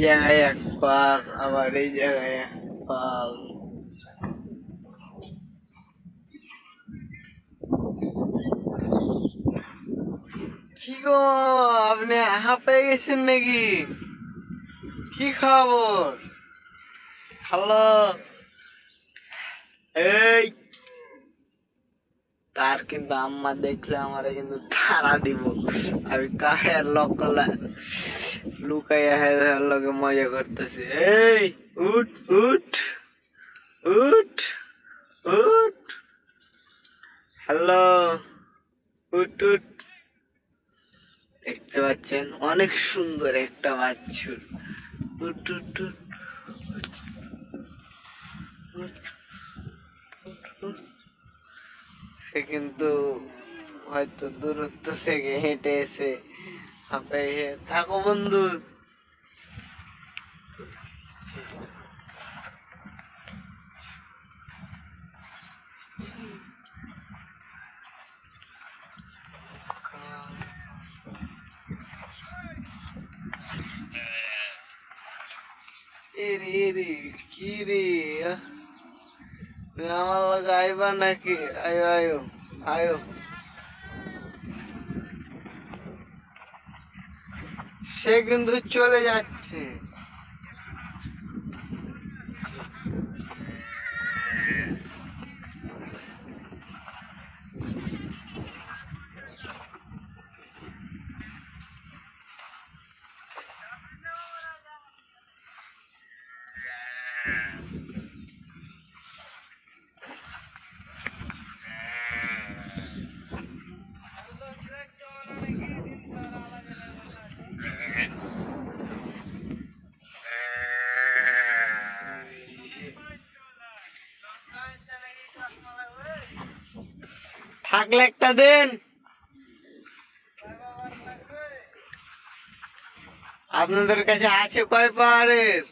এই জায়গায় এক পাক আবার এই জায়গায় এক পাক কি গো আপনি হাঁপে গেছেন নাকি কি খবর হ্যালো এই তার কিন্তু আম্মা দেখলে আমারে কিন্তু তারা দিব আমি কাহের লকলা লুকাইয়া হের লগে মজা করতেছে। এই উঠ উঠ উঠ উঠ। হ্যালো উঠ উঠ। দেখতে পাচ্ছেন অনেক সুন্দর একটা উঠ উঠ, উঠ, উঠ। সে কিন্তু হয়তো দূরত্ব থেকে হেঁটে এসে হাঁপে থাকো বন্ধু। আমার লাগে আইবা নাকি? আয়ো আয়ো আয়ো। সে কিন্তু চলে যাচ্ছে। থাকলে একটা দেন। আপনাদের কাছে আছে কয় পাহাড়ের?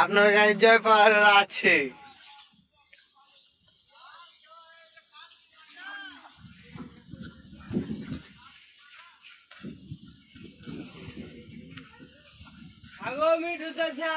আপনার কাছে জয় পাহাড়ের আছে। আগো মিঠু চাচা।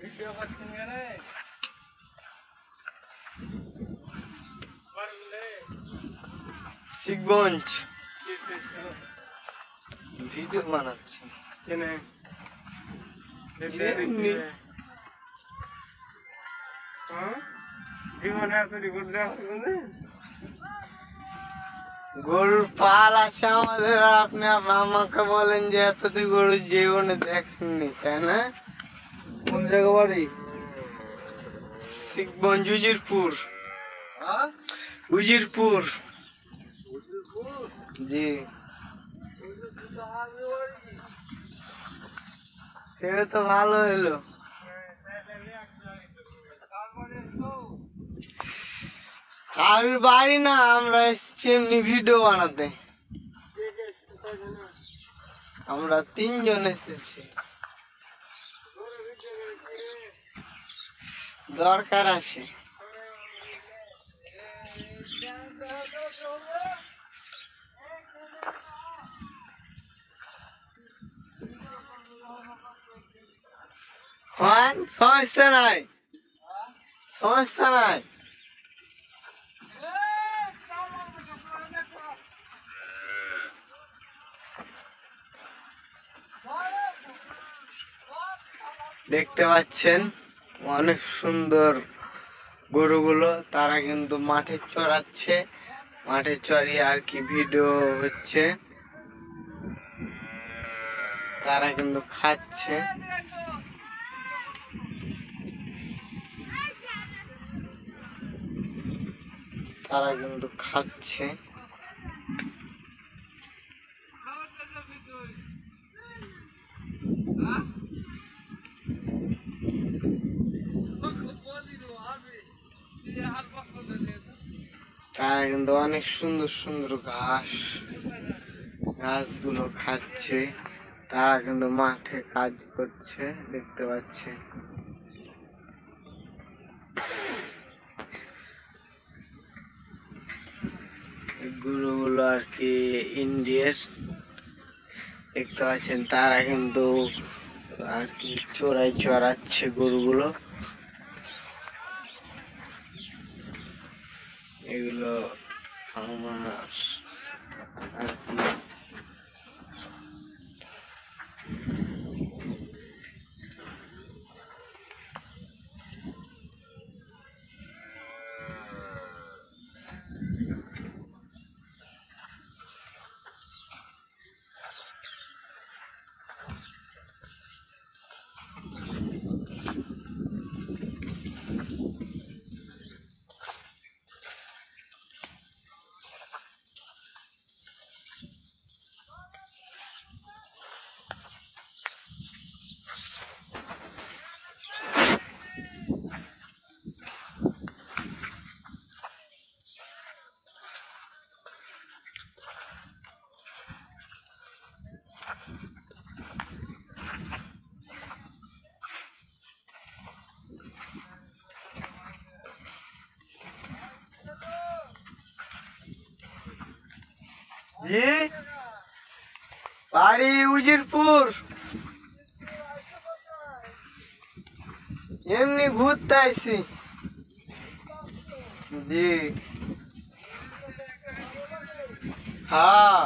ভিডিও করছেন কেন শিখগঞ্জ। ভিডিও বানাচ্ছি। এমনি। গরুর পাল আছে আমাদের আপনি আমাকে বলেন যে এতদিন গরুর জীবনে দেখেননি তাই না? কোন জায়গা বাড়ি? শিখগঞ্জ উজিরপুর। উজিরপুর। জি। সে তো ভালো হলো। আর বাড়ি না আমরা এসছি এমনি ভিডিও বানাতে? আমরা তিনজন এসেছি। দরকার আছে। হন সমস্যা নাই। সমস্যা নাই। দেখতে পাচ্ছেন অনেক সুন্দর গরুগুলো। তারা কিন্তু মাঠে চড়াচ্ছে। মাঠে চড়িয়ে আর কি ভিডিও হচ্ছে। তারা কিন্তু খাচ্ছে। তারা কিন্তু খাচ্ছে। তারা কিন্তু অনেক সুন্দর সুন্দর ঘাস ঘাসগুলো খাচ্ছে, তারা কিন্তু মাঠে কাজ করছে, দেখতে পাচ্ছে। গরুগুলো আর কি ইন্ডিয়ার, দেখতে পাচ্ছেন, তারা কিন্তু আর কি চড়াই চড়াচ্ছে গরুগুলো এগুলো আমার আর কি জি? বাড়ি উজিরপুর। এমনি ঘুরতে আইছি। জি। হ্যাঁ।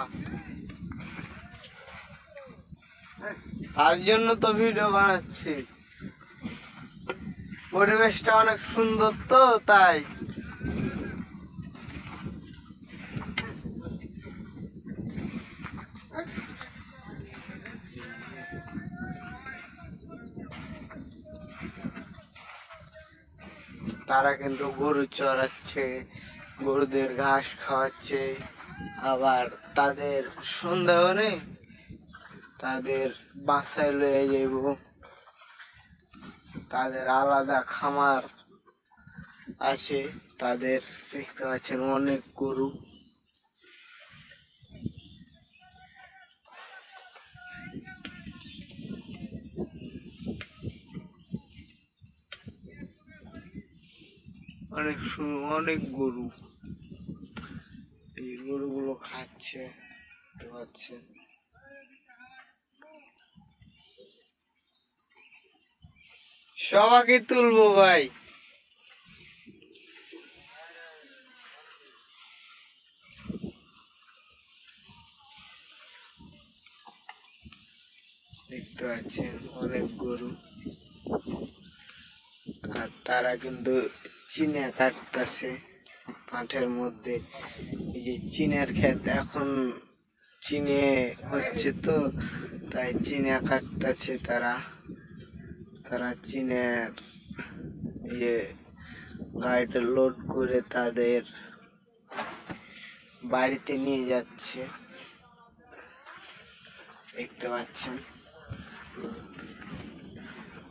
তার জন্য তো ভিডিও বানাচ্ছি। পরিবেশটা অনেক সুন্দর তো, তাই। তারা কিন্তু গরু চড়াচ্ছে, গরুদের ঘাস খাওয়াচ্ছে, আবার তাদের সন্ধ্যা হলে তাদের বাসায় লয়ে যাইব। তাদের আলাদা খামার আছে, তাদের দেখতে পাচ্ছেন অনেক গরু। অনেক অনেক গরু। এই গরুগুলো খাচ্ছে পাচ্ছেন। সবাইকে তুলবো ভাই। দেখতে পাচ্ছেন অনেক গরু। আর তারা কিন্তু চিনে কাটতেছে মাঠের মধ্যে। এই যে চিনের ক্ষেত এখন চিনে হচ্ছে তো, তাই চিনে কাটতেছে তারা। তারা চিনের ইয়ে গাড়িটা লোড করে তাদের বাড়িতে নিয়ে যাচ্ছে। দেখতে পাচ্ছেন?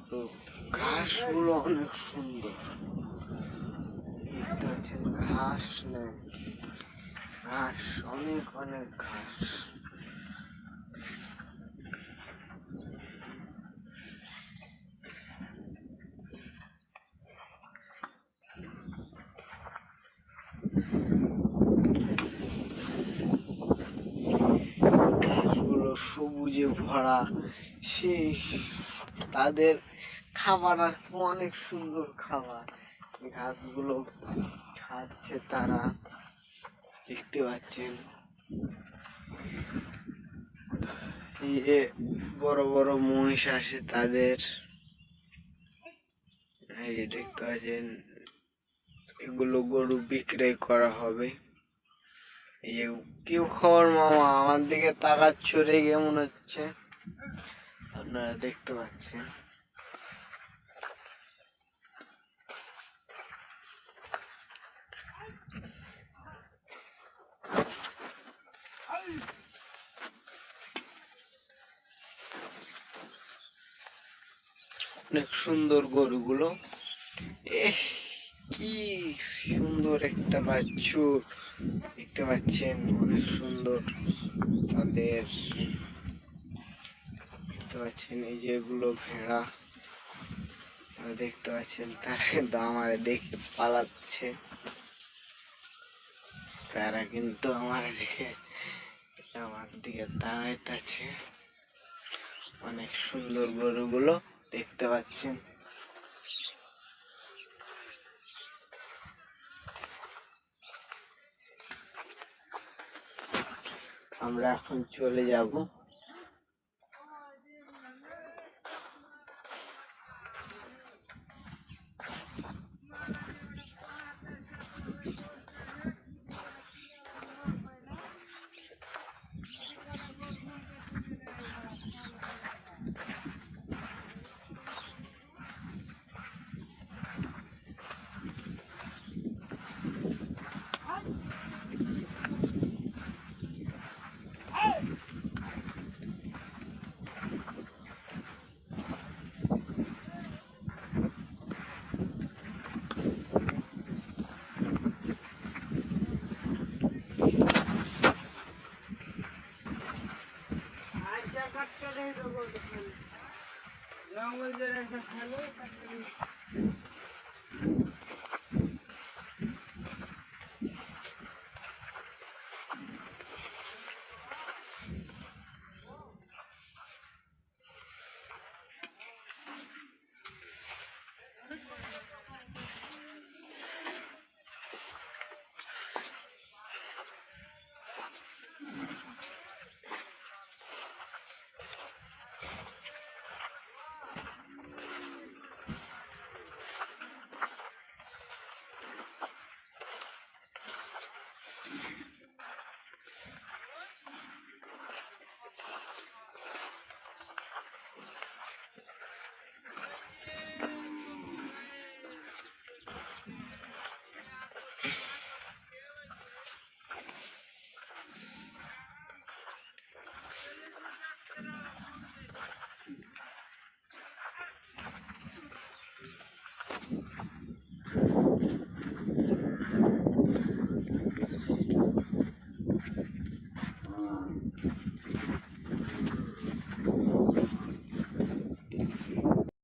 তো ঘাসগুলো অনেক সুন্দর। দেখতে পাচ্ছেন ঘাস নেই ঘাস, অনেক অনেক ঘাস। সবুজে ভরা সেই তাদের খাবার আর কি, অনেক সুন্দর খাবার। ঘাসগুলো খাচ্ছে তারা, দেখতে পাচ্ছেন। যে বড় বড় মহিষ আসে তাদের। এই দেখতে পাচ্ছেন, এগুলো গরু বিক্রয় করা হবে। এই কেউ খবর মামা, আমার দিকে তাকাচ্ছ রেগে মনে হচ্ছে? আপনারা দেখতে পাচ্ছেন। অনেক সুন্দর গরুগুলো। কি সুন্দর একটা বাছুর। দেখতে পাচ্ছেন, অনেক সুন্দর তাদের। দেখতে পাচ্ছেন, এই যেগুলো ভেড়া। দেখতে পাচ্ছেন, তারা কিন্তু আমার দেখে পালাচ্ছে। তারা কিন্তু আমার দেখে আমার দিকে দাঁড়াইতেছে অনেক সুন্দর গরুগুলো। দেখতে পাচ্ছেন আমরা এখন চলে যাব। Saludos.